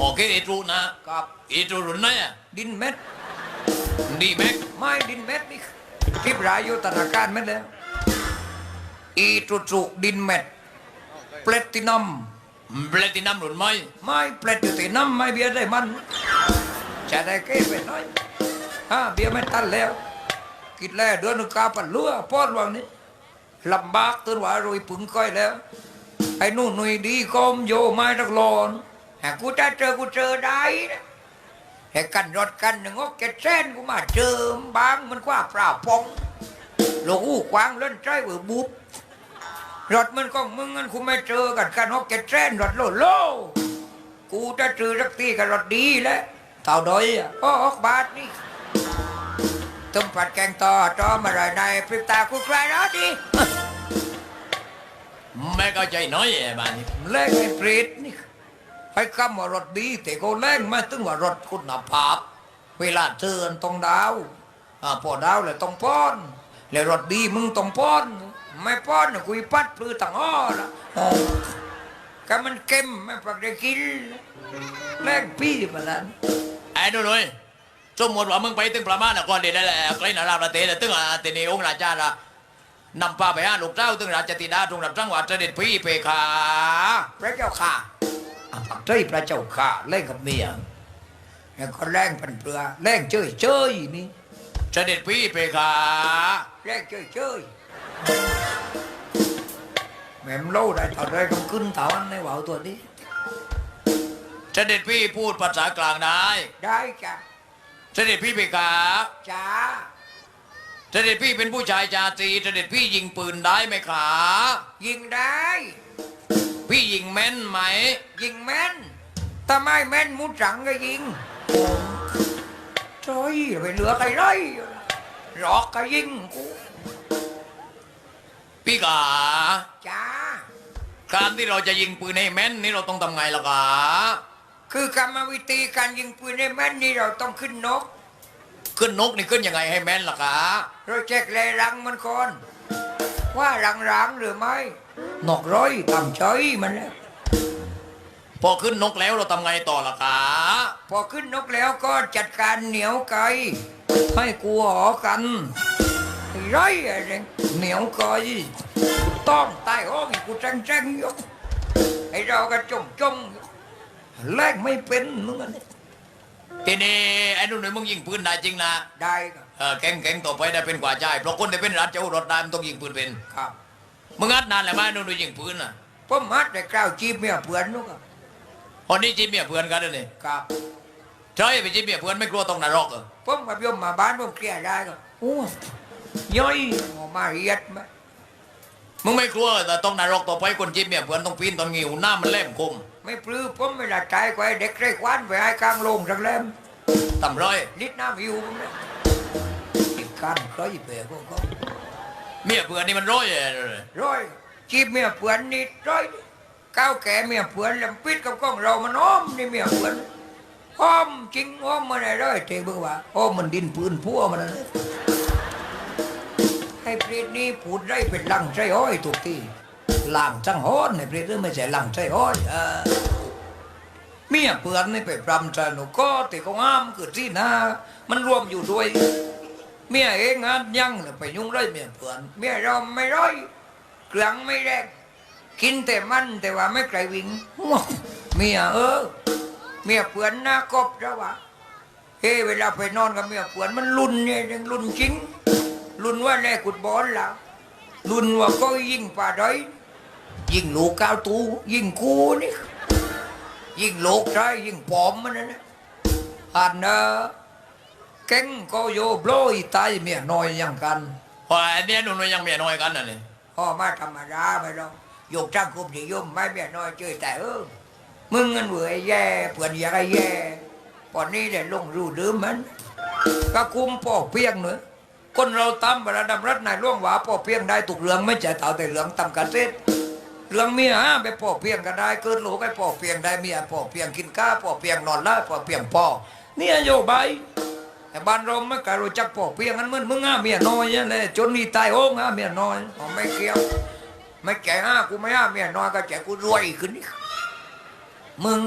โอเคอีตรูนะกับอีตรูรุ่นไหนอะดินเม็ดดีแม็กไม่ดินเม็ดนี่คลิปรายอยู่ธนาคารเม็ดแล้วอีตรุตรุดินเม็ดเปลตินัมเบลตินัมรุ่นไหมไม่เปลตินัมไม่เบียร์ได้มันจะได้เก้ไปหน่อยฮะเบียร์ไม่ทันแล้วกินแล้วเดือนหนึงกาปันเลือป้อนวังนี้ลำบากตื่นว่าโรยปึงก้อยแล้ว ไอ้นู่นหนุ่ยดีกอมโยไม้ตะกลอน หากกูจะเจอกูเจอได้นะให้กันรถกันหนึ่งอกเจ็ดเส้นกูมาเจอบางมันกว่าเปล่าปองโลกูกวางเล่นใจเวอร์บุบรถมันก็มึงงั้นกูไม่เจอกันกันอกเจ็ดเส้นรถโลโลกูจะเจอสักทีกับรถดีแล้วเต่าดอยอะโอ้ออกบาทนี่ต้มผัดแกงต่อจอมาไรในพริบตากูใครแล้วดิไม่เข้าใจน้อยไอ้บ้านนี้แรงไอ้เปรตนี่ ให้คำว่ารถดี แต่ก็แรงมาถึงว่ารถคุณภาพ เวลาเชิญต้องดาวอ่าพอดาวเลยต้องป้อนแล้วรถดีมึงต้องป้อน ไม่ป้อนน่ะกุยปัดปลือต่างอ้อละอ๋อก็มันเค็มไม่ปักได้กินแรงพี่มาแล้วไอ้นู่นเลยสมมติว่ามึงไปตึงประมาณนครเดียดแล้วใกล้นาราประเทศตึงอ่าเตนีองค์ราชาละนำพาไปหาลูกเจ้าตึงราชธิดาตรงรับจังหวัดเสด็จพี่เพคาพระเจ้าค่ะอะปัก ใจพระเจ้าค่ะแรงกับเมียแล้วก็แรงพันเปลือแรงเจยเจยนี่เสด็จพี่เพคาแรงเจยเจยแม่มโลได้ต่อได้กำขึ้นเต่าอันในว่าวตัวนี้เสด็จพี่พูดภาษากลางได้ได้จ้ะเสด็จพี่เพคาจ้าเสด็จพี่เป็นผู้ชายชาตรีเสด็จพี่ยิงปืนได้ไหมขายิงได้ พี่ยิงแม่นไหม ยิงแม่นถ้าไม่แม่นมุดสังก็ยิงโอ้ยไปเหลือใครไรหลอกก็ยิงกูพี่ขาจ้าการที่เราจะยิงปืนให้แม่นนี่เราต้องทำไงล่ะขาคือกรรมวิธีการยิงปืนในแม่นนี่เราต้องขึ้นนก ขึ้นนกนี่ขึ้นยังไงให้แม่นล่ะขาเราเช็คเลยรังมันก่อนว่ารังรังหรือไม่นกร้อยทำเฉยมันแล้วพอขึ้นนกแล้วเราทำไงต่อล่ะขาพอขึ้นนกแล้วก็จัดการเหนียวไก่ให้กูหอกันไอ้ไรอะไรเหนียวไก่ต้องใต้ห้องอีกกูแจ้งแจ้งๆอยู่ไอ้เราก็จงจงๆอยู่แลกไม่เป็นมึงอันนี้ทีนี้ไอ้นุ่นนี่มึงยิงปืนได้จริงนะได้ครับเออแก่งแก่งต่อไปได้เป็นกว่าใจเพราะคนที่เป็นรัฐเจ้ารถได้มันต้องยิงปืนเป็นครับ มึงอัดนานแล้วไหมนุ่นนี่ยิงปืนน่ะผมมัดแต่กล้าวจีบเมียเพื่อนนู้นครับคนนี้จีบเมียเพื่อนกันเลยนี่ครับใช่ไปจีบเมียเพื่อนไม่กลัวต้องนรกเหรอผมกับโยมมาบ้านผมเคลียร์ได้ก็โอ้ย่อยออกมาเรียดไหมมึงไม่กลัวแต่ต้องนรกต่อไปคนจีบเมียเพื่อนต้องปีนตอนงิวหน้ามันแหลมคม ไม่ปลื้มผมไม่ละใจไว้เด็กเร่ควันไปให้กลางโรงสักแลมต่ำร้อยนิดน้ำหิวผมเลยอีกการเคยเปรพวกเขาเมียเพื่อนนี่มันร้อยเลยร้อยจีบเมียเพื่อนนิดร้อยก้าวแก่เมียเพื่อนลำปิดกับกล้องเรามันอ้อมนี่เมียเพื่อนอ้อมจริงอ้อมมาไหนร้อยเทเบื่อว่าอ้อมมันดินปืนพัวมันนะให้เปรตนี่พูดได้เป็นลังใจอ้อยถูกที่ลังจังฮ้อนในเปรตนี่ไม่ใช่ลังใจอ้อยเออเมียเพื่อนนี่ไปปรำใจหนูก็ติก็งามคือที่นามันรวมอยู่ด้วย เมียเองงานยังเลยไปยุ่งไรเมียเพื่อนเมียเราไม่ร้อยเครื่องไม่แรกกินแต่มันแต่ว่าไม่ไกลวิ่งเมียเออ เมียเพื่อนหน้ากบแล้ววะเฮ้เวลาไปนอนกับเมียเพื่อนมันรุนเนี่ยรุนจริงรุนว่าแลกุดบอลล้วรุนว่าก็ยิงป่าด้อยยิงหลูกก้าวตูยิงกูนี่ยิ่งโลกได้ยิ่งผอมมันนะอันเนอะ เก่งก็โยโบลอยตายเมียน้อยอย่างกันพอไอ้เนี่ยนุ่นนี่ยังเมียน้อยกันน่ะนี่พ่อมาธรรมดาไปหรอกยกจ้างคุมนิยมไม่เมียน้อยเจอแต่เออมึงเงินเบื่อไอ้แย่เผื่อนอยากไอ้แย่ปอนนี้ได้ลงรูดืมมันก็คุมป่อเพียงเนอะคนเราตำบระดับรัฐนายล่วงหวาป่อเพียงได้ถูกเรื่องไม่ใช่เต่าแต่เหลืองตำกระเซ็ดเรื่องเมียฮะไปป่อเพียงก็ได้เกิดลูกไปป่อเพียงได้เมียป่อเพียงกินข้าวป่อเพียงนอนไล่ป่อเพียงพ่อเนี่ยโยบาย แต่บ้านเราไม่กล้ารู้จักป่อเพียงกันเหมือนมึงฮะเมียน้อยเนี่ยเลยจนนี่ตายโอ้งฮะเมียน้อยไม่เกี่ยวไม่แก่อ้ากูไม่ฮะเมียน้อยก็แก่กูรวยขึ้นมึง